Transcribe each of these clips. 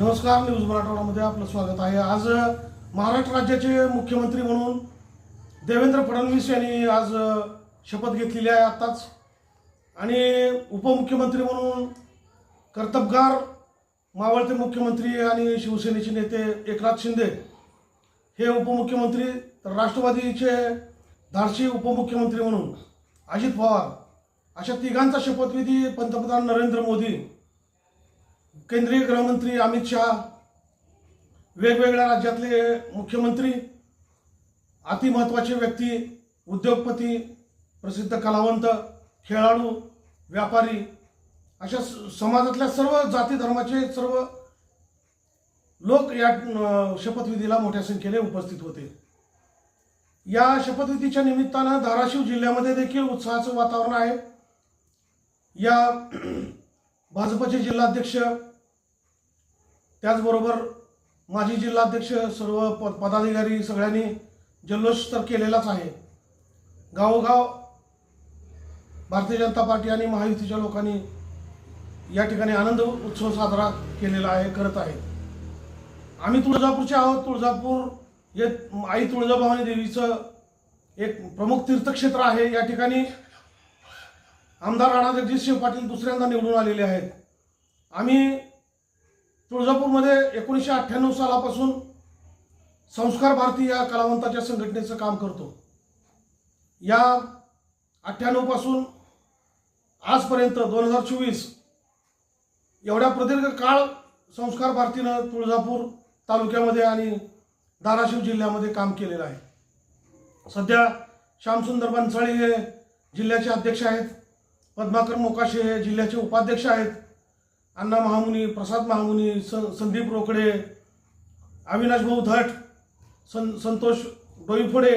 नमस्कार न्यूज मराठवाडामध्ये आपलं स्वागत आहे. आज महाराष्ट्र राज्याचे मुख्यमंत्री म्हणून देवेंद्र फडणवीस यांनी आज शपथ घेतलेली आहे आत्ताच. आणि उपमुख्यमंत्री म्हणून कर्तबगार मावळते मुख्यमंत्री आणि शिवसेनेचे नेते एकनाथ शिंदे हे उपमुख्यमंत्री तर राष्ट्रवादीचे धाडशी उपमुख्यमंत्री म्हणून अजित पवार अशा तिघांचा शपथविधी पंतप्रधान नरेंद्र मोदी केंद्रीय गृहमंत्री अमित शहा वेगवेगळ्या राज्यातले मुख्यमंत्री अतिमहत्वाचे व्यक्ती उद्योगपती प्रसिद्ध कलावंत खेळाडू व्यापारी अशा समाजातल्या सर्व जाती धर्माचे सर्व लोक या शपथविधीला मोठ्या संख्येने उपस्थित होते. या शपथविधीच्या निमित्तानं धाराशिव जिल्ह्यामध्ये देखील उत्साहाचं वातावरण आहे. या भाजपचे जिल्हाध्यक्ष त्याचबरोबर माजी जिल्हाध्यक्ष सर्व प पदाधिकारी सगळ्यांनी जल्लोष तर केलेलाच आहे. गावोगाव भारतीय जनता पार्टी आणि महायुतीच्या लोकांनी या ठिकाणी आनंद उत्सव साजरा केलेला आहे करत आहे आम्ही तुळजापूरचे आहोत. तुळजापूर हे आई तुळजाभवानी देवीचं एक प्रमुख तीर्थक्षेत्र आहे. या ठिकाणी आमदार राणा जगजितसिंह पाटील दुसऱ्यांदा निवडून आलेले आहेत. आम्ही तुळजापूरमध्ये एकोणीसशे अठ्ठ्याण्णव सालापासून संस्कार भारती या कलावंताच्या संघटनेचं काम करतो. या अठ्ठ्याण्णवपासून आजपर्यंत दोन हजार चोवीस एवढ्या प्रदीर्घ काळ संस्कार भारतीनं तुळजापूर तालुक्यामध्ये आणि धाराशिव जिल्ह्यामध्ये काम केलेलं आहे. सध्या श्यामसुंदर बनसाळी हे जिल्ह्याचे अध्यक्ष आहेत. पद्माकर मोकाशे हे जिल्ह्याचे उपाध्यक्ष आहेत. अण्णा महामुनी प्रसाद महामुनी स संदीप रोकडे अविनाश भाऊ धट सं संतोष डोईफोडे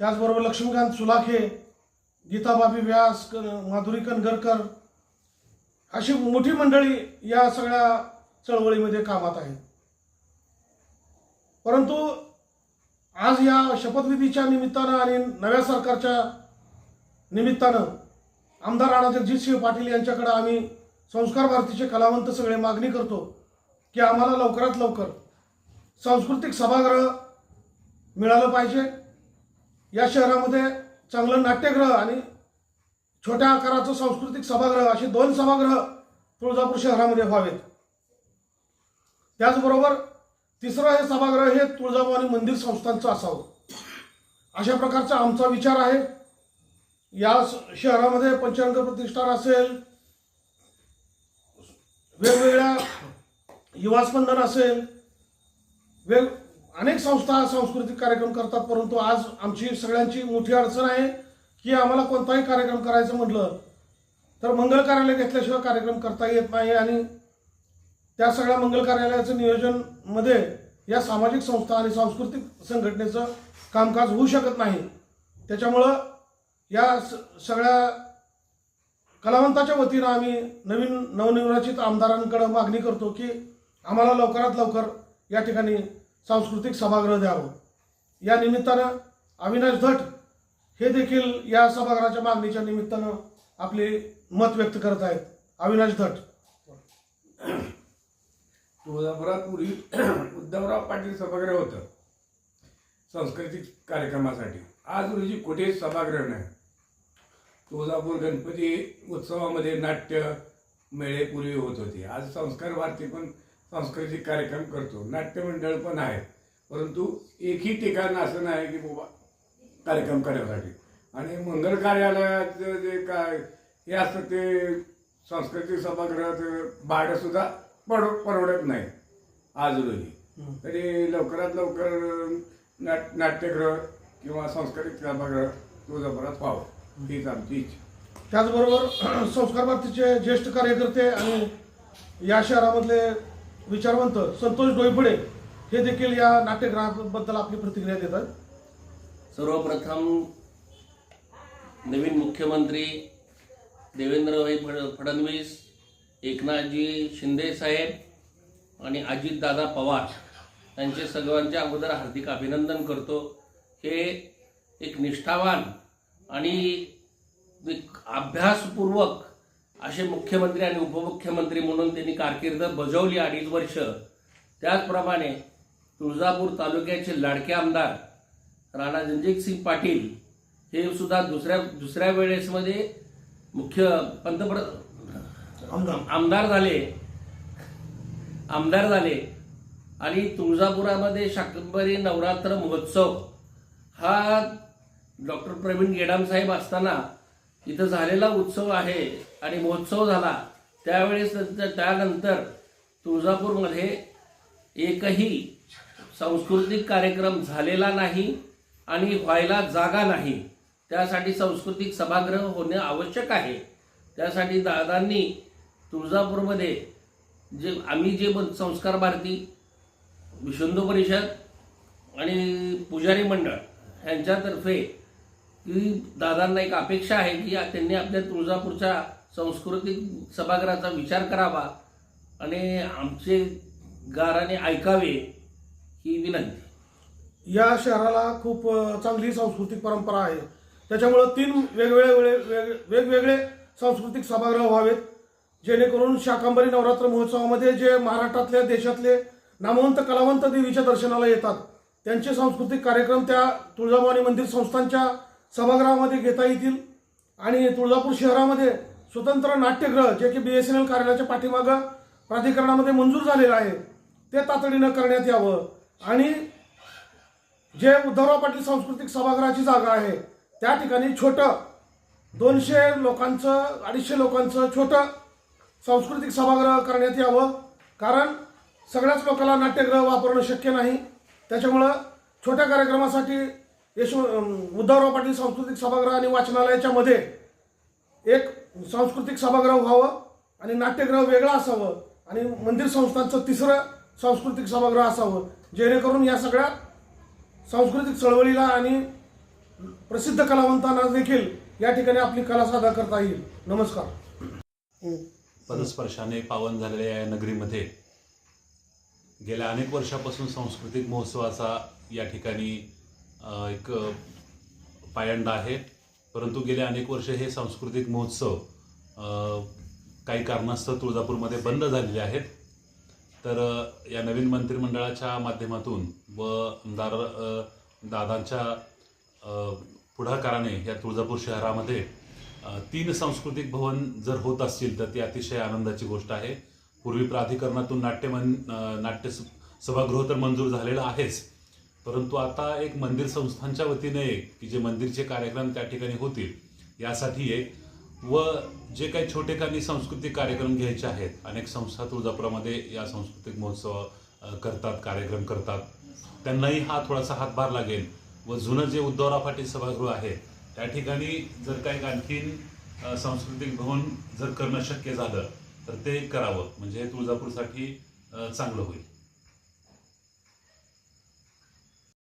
त्याचबरोबर लक्ष्मीकांत सुलाखे गीताबाबी व्यास क माधुरी कनगरकर अशी मोठी मंडळी या सगळ्या चळवळीमध्ये कामात आहे परंतु आज या शपथविधीच्या निमित्तानं आणि नव्या सरकारच्या निमित्तानं आमदार राणा जगजितसिंह पाटील यांच्याकडे आम्ही संस्कार भारतीचे कलावंत सगळे मागणी करतो की आम्हाला लवकरात लवकर सांस्कृतिक सभागृह मिळालं पाहिजे. या शहरामध्ये चांगलं नाट्यगृह आणि छोट्या आकाराचं सांस्कृतिक सभागृह असे दोन सभागृह तुळजापूर शहरामध्ये व्हावेत. त्याचबरोबर तिसरं हे सभागृह हे तुळजाभवानी मंदिर संस्थांचं असावं. अशा प्रकारचा आमचा विचार आहे. या शहरामध्ये पंचांग प्रतिष्ठान असेल वेगवेगळ्या युवा स्पंदन असेल वेग अनेक संस्था सांस्कृतिक कार्यक्रम करतात परंतु आज आमची सगळ्यांची मोठी अडचण आहे की आम्हाला कोणताही कार्यक्रम करायचं म्हटलं तर मंगल कार्यालय घेतल्याशिवाय कार्यक्रम करता येत नाही आणि त्या सगळ्या मंगल कार्यालयाचं नियोजनमध्ये या सामाजिक संस्था आणि सांस्कृतिक संघटनेचं कामकाज होऊ शकत नाही. त्याच्यामुळं या स- सगळ्या कलावंताच्या वतीनं आम्ही नवीन नवनिर्वाचित आमदारांकडं मागणी करतो की आम्हाला लवकरात लवकर या ठिकाणी सांस्कृतिक सभागृह द्यावं. या निमित्तानं अविनाश धट हे देखील या सभागृहाच्या मागणीच्या निमित्तानं आपले मत व्यक्त करत आहेत. अविनाश धट तुळजापुरात पूर्वी उद्धवराव पाटील सभागृह होतं. सांस्कृतिक कार्यक्रमासाठी. आज रोजी कुठेच सभागृह नाही. तुळजापूर गणपती उत्सवामध्ये नाट्य मेळे पूर्वी होत होते. आज संस्कार भारती पण सांस्कृतिक कार्यक्रम करतो. नाट्य मंडळ पण आहे. परंतु एकही ठिकाण असं नाही की बाबा कार्यक्रम करण्यासाठी. आणि मंगल कार्यालयाचं जे काय हे असतं ते सांस्कृतिक सभागृहाचं भाडं सुद्धा पड परवडत नाही. आज रोजी तरी लवकरात लवकर नाट नाट्यगृह किंवा सांस्कृतिक सभागृह तुळजापुरात व्हावं. हीच आमची इच्छा. त्याचबरोबर संस्कार भारतीचे ज्येष्ठ कार्यकर्ते आणि या शहरामधले विचारवंत संतोष डोईफळे हे देखील या नाट्यगृहाबद्दल आपली प्रतिक्रिया देतात. सर्वप्रथम नवीन मुख्यमंत्री देवेंद्रभाई फड फडणवीस एकनाथजी शिंदे साहेब आणि अजितदादा पवार यांचे सर्वांच्या अगोदर हार्दिक अभिनंदन करतो. हे एक निष्ठावान आणि अभ्यासपूर्वक असे मुख्यमंत्री आणि उपमुख्यमंत्री म्हणून त्यांनी कारकीर्द बजावली अडीच वर्ष. त्याचप्रमाणे तुळजापूर तालुक्याचे लाडके आमदार राणा रणजितसिंग पाटील हे सुद्धा दुसऱ्या दुसऱ्या वेळेसमध्ये मुख्य पंतप्रधान आमदार. आमदार झाले. आमदार झाले. आणि तुळजापुरामध्ये शाकंबरी नवरात्र महोत्सव हा डॉक्टर प्रवीण गेडाम साहेब असताना इथं झालेला उत्सव आहे आणि महोत्सव झाला. त्यावेळेस त्यानंतर तुळजापूरमध्ये एकही सांस्कृतिक कार्यक्रम झालेला नाही आणि व्हायला जागा नाही. त्यासाठी सांस्कृतिक सभागृह होणे आवश्यक आहे. त्यासाठी दादांनी तुळजापूरमध्ये जे आम्ही जे संस्कार भारती विश्वंदू परिषद आणि पुजारी मंडळ यांच्यातर्फे की दादांना एक अपेक्षा आहे की त्यांनी आपल्या तुळजापूरच्या सांस्कृतिक सभागृहाचा विचार करावा आणि आमचे गाराने ऐकावे ही विनंती. या शहराला खूप चांगली सांस्कृतिक परंपरा आहे. त्याच्यामुळं तीन वेगवेगळे वेग- वेगवेगळे सांस्कृतिक सभागृह व्हावेत. जेणेकरून शाकांबरी नवरात्र महोत्सवामध्ये जे महाराष्ट्रातले देशातले नामवंत कलावंत देवीच्या दर्शनाला येतात त्यांचे सांस्कृतिक कार्यक्रम त्या तुळजाभवानी मंदिर संस्थांच्या सभागृहामध्ये घेता येतील. आणि तुळजापूर शहरामध्ये स्वतंत्र नाट्यगृह जे की बी एस एन एल कार्यालयाच्या पाठीमागं प्राधिकरणामध्ये मंजूर झालेलं आहे ते तातडीनं करण्यात यावं. आणि जे उद्धवराव पाटील सांस्कृतिक सभागृहाची जागा आहे त्या ठिकाणी छोटं दोनशे लोकांचं अडीचशे लोकांचं छोटं सांस्कृतिक सभागृह करण्यात यावं. कारण सगळ्याच लोकांना नाट्यगृह वापरणं शक्य नाही. त्याच्यामुळं छोट्या कार्यक्रमासाठी यशव उद्धवराव पाटील सांस्कृतिक सभागृह आणि वाचनालयाच्या मध्ये एक सांस्कृतिक सभागृह व्हावं आणि नाट्यगृह वेगळं असावं आणि मंदिर संस्थांचं तिसरं सांस्कृतिक सभागृह असावं जेणेकरून या सगळ्या सांस्कृतिक चळवळीला आणि प्रसिद्ध कलावंतांना देखील या ठिकाणी आपली कला सादर करता येईल. नमस्कार. पदस्पर्शाने पावन झालेल्या या नगरीमध्ये गेल्या अनेक वर्षापासून सांस्कृतिक महोत्सवाचा या ठिकाणी एक पायंडा आहे. परंतु गेले अनेक वर्ष हे सांस्कृतिक महोत्सव काही कारणास्तव तुळजापूरमध्ये बंद झालेले आहेत. तर या नवीन मंत्रिमंडळाच्या माध्यमातून व आमदार दादांच्या पुढाकाराने या तुळजापूर शहरामध्ये तीन सांस्कृतिक भवन जर होत असतील तर ती अतिशय आनंदाची गोष्ट आहे. पूर्वी प्राधिकरणातून नाट्यमन नाट्य स- सभागृह तर मंजूर झालेलं आहेच. परंतु आता एक मंदिर संस्थांच्या वतीने एक की जे मंदिरचे कार्यक्रम त्या ठिकाणी होतील यासाठी एक व जे काही छोटे काही सांस्कृतिक कार्यक्रम घ्यायचे आहेत अनेक संस्था तुळजापुरामध्ये या सांस्कृतिक महोत्सव करतात कार्यक्रम करतात. त्यांनाही हा थोडासा हातभार लागेल व जुनं जे उद्धवराव पाटील सभागृह आहे त्या ठिकाणी जर काही आणखीन सांस्कृतिक भवन जर करणं शक्य झालं तर ते करावं. म्हणजे हे तुळजापूरसाठी चांगलं होईल.